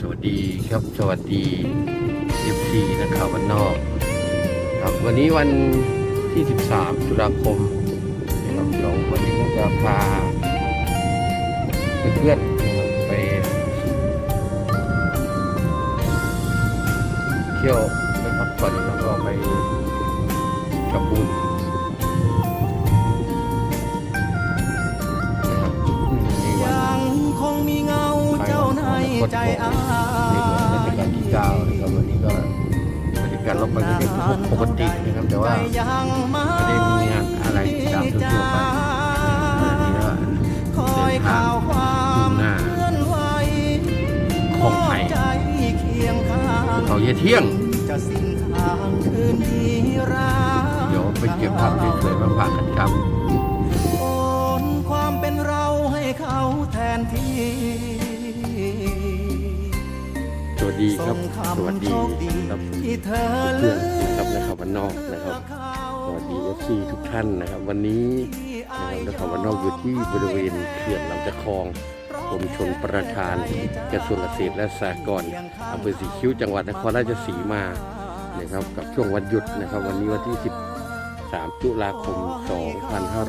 สวัสดีครับสวัสดี FC นะครับวันนอกครับวันนี้วันที่ 13 ตุลาคมนะครับเดี๋ยววันนี้ก็จะพาเพื่อนๆไปเที่ยวไปพักผ่อนแล้วก็ไปทำบุญ จ้าในใจอาในหลวงรัชกาลที่เก้านะครับวันนี้ก็บรรยากาศรอบไปก็เป็นปกตินะครับ แต่ว่าไม่ได้มีงานอะไรตามทั่วไปวันนี้ก็คอยข่าวความหน้าของไผ่เคียงข้าเขาเยเที่ยงจะสิ้นทางคืนที่รักเดี๋ยวไปเก็บภาพสวยๆมาฝากกันครับ ดีครับส่งสวัสคำดีโชคดีครับที่เธอเพื่เลือนอกนะครับนะครับวันนอกนะครับ สวัสดีเอฟซีทุกท่านนะครับ วันนี้นะครับนะครับวันนอกอยู่ที่บริเวณเขื่อนลำตะคองกรมชนประทานกระทรวงเกษตรและสหกรณ์อำเภอสีคิ้วจังหวัดนครราชสีมานะครับกับช่วงวันหยุดนะครับ วันนี้วันที่ 13 ตุลาคม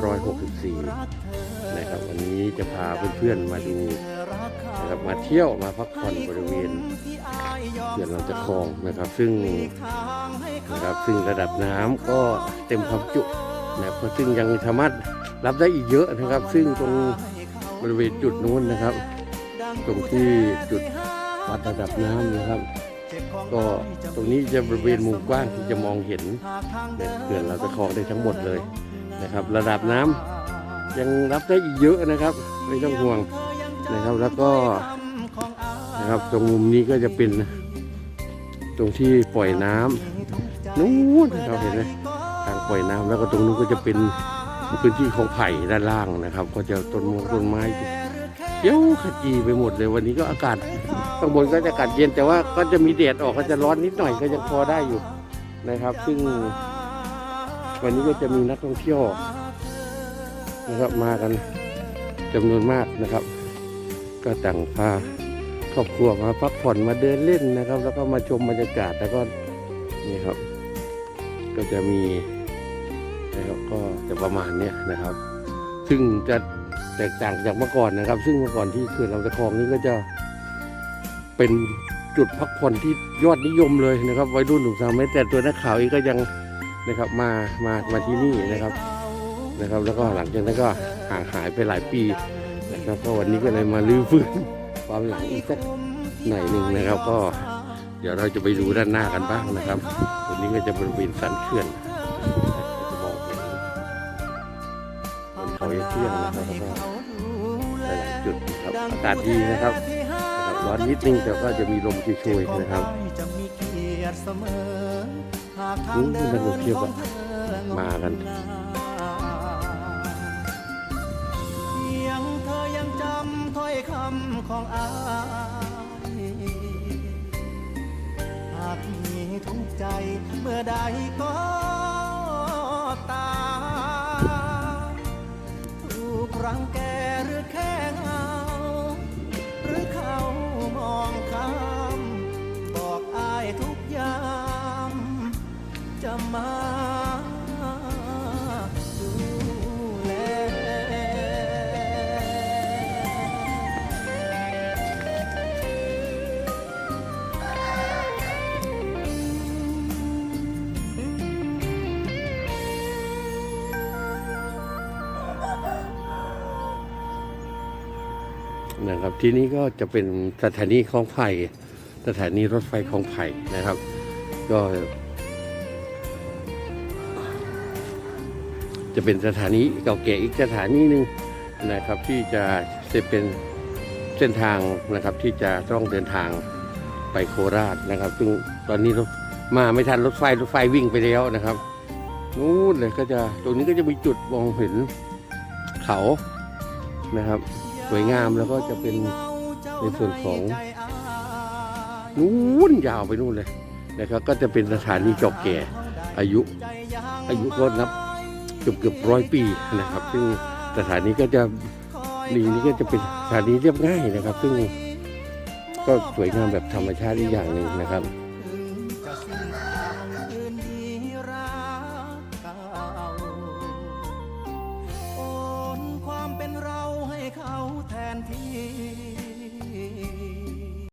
2564 นะครับ วันนี้จะพาเพื่อนๆมาดู นะครับมาเที่ยวมาพักผ่อนบริเวณเขื่อนลำตะคองนะครับ ซึ่งนะครับซึ่งระดับน้ำก็เต็มความจุนะครับซึ่งยังสามารถรับได้อีกเยอะนะครับ ซึ่งตรงบริเวณจุดนู้นนะครับ ตรงที่จุดวัดระดับน้ำนะครับ ก็ตรงนี้จะบริเวณมุมกว้างที่จะมองเห็นเขื่อนเราจะคองได้ทั้งหมดเลยนะครับ ระดับน้ำยังรับได้อีกเยอะนะครับ ไม่ต้องห่วง นะครับ แล้วก็นะครับตรงมุมนี้ก็จะเป็นตรงที่ปล่อยน้ำนู้นเราเห็นไหมทางปล่อยน้ำแล้วก็ตรงนู้นก็จะเป็นพื้นที่ของไผ่ด้านล่างนะครับ ก็จะต้นมงต้นไม้เขียวขจีไปหมดเลยวันนี้ก็อากาศข้างบนก็จะอากาศเย็นแต่ว่าก็จะมีแดดออกก็จะร้อนนิดหน่อยก็ยังพอได้อยู่นะครับ ซึ่ง วันนี้ก็จะมีนักท่องเที่ยวนะครับมากันจำนวนมากนะครับ ก็ต่างพาครอบครัวมาพักผ่อนมาเดินเล่นนะครับ แล้วก็มาชมบรรยากาศแล้วก็นี่ครับ ก็จะมีนะครับก็จะประมาณเนี้ยนะครับ ซึ่งจะแตกต่างจากเมื่อก่อนนะครับ ซึ่งเมื่อก่อนที่เขื่อนลำตะคองนี้ก็จะเป็นจุดพักผ่อนที่ยอดนิยมเลยนะครับวัยรุ่นหนุ่มสาวแม้แต่ตัวนักข่าวเองก็ยังนะครับมามามาที่นี่นะครับนะครับ แล้วก็หลังจากนั้นก็ห่างหายไปหลายปี นะครับก็วันนี้ก็เลยมาลื้อฟื้นความหลังอีกสักหน่อยหนึ่งนะครับ ก็เดี๋ยวเราจะไปดูด้านหน้ากันบ้างนะครับตรงนี้ก็จะบริเวณสันเขื่อนจะมองเห็นเป็นเขาเที่ยงนะครับแล้วก็หลายๆจุดนะครับอากาศดีนะครับนะครับร้อนนิดนึงแต่ก็จะมีลมช่วยๆนะครับจะมีเกียรติเสมอหากอู้ทางเดินักท่องเที่ยวก็ของเธอมากัน คำของอายหากมีทุกใจเมื่อใดก็ตาม นะครับ ที่นี้ก็จะเป็นสถานีคลองไผ่สถานีรถไฟคลองไผ่นะครับ ก็จะเป็นสถานีเก่าแก่อีกสถานีหนึ่งนะครับที่จะจะเป็นเส้นทางนะครับที่จะต้องเดินทางไปโคราชนะครับ ซึ่งตอนนี้รถมาไม่ทันรถไฟรถไฟวิ่งไปแล้วนะครับนู้นเลยก็จะตรงนี้ก็จะมีจุดมองเห็นเขานะครับ สวยงามแล้วก็จะเป็นในส่วนของนู้นยาวไปนู่นเลยนะครับ ก็จะเป็นสถานีเก่าแก่อายุ อายุก็นับเกือบเกือบร้อยปีนะครับ ซึ่งสถานีก็จะนี่นี่ก็จะเป็นสถานีเรียบง่ายนะครับ ซึ่งก็สวยงามแบบธรรมชาติอีกอย่างหนึ่งนะครับ